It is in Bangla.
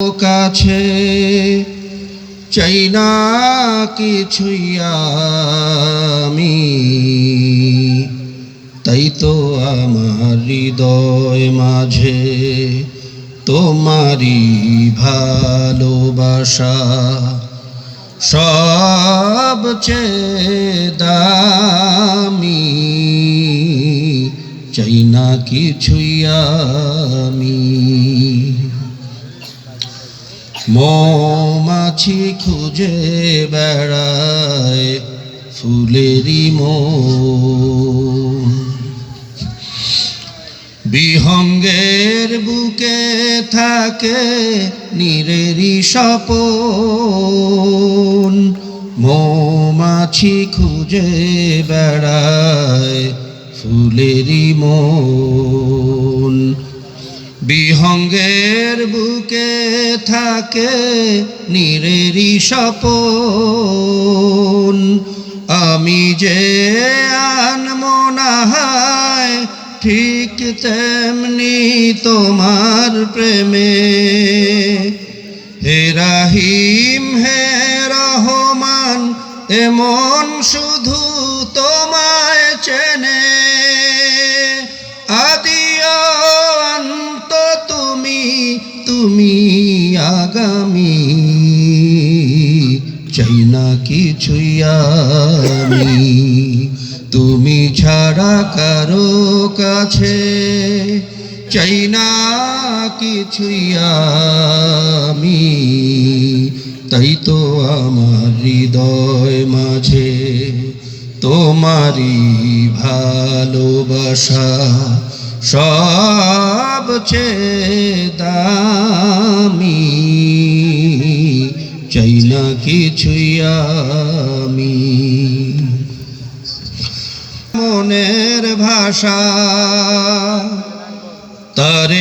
কাছে, চাই না কিছুই আমি। তাই তো আমার হৃদয় মাঝে তোমারি ভালোবাসা সবচেয়ে দামি। চাই না কিছুই আমি। মৌমাছি খুঁজে বেড়ায় ফুলেরই বিহঙ্গের বুকে থাকে নীরেরই সপন মৌমাছি খুঁজে বেড়ায় ফুলেরই মন। বিহঙ্গের বুকে থাকে নীরেরই সপন আমি যে আনমনাহায় ঠিক তেমনি তোমার প্রেমে। হে রাহিম, হে রহমান, এমন শুধু তোমায় আগামী চাই না কিছুই আমি। তুমি ছাড়া কারও কাছে চাই না কিছুই আমি। তাই তো আমার হৃদয় মাঝে তোমারই ভালোবাসা সবচেয়ে দামি। চাই না কিছুই আমি। মনের ভাষা তারে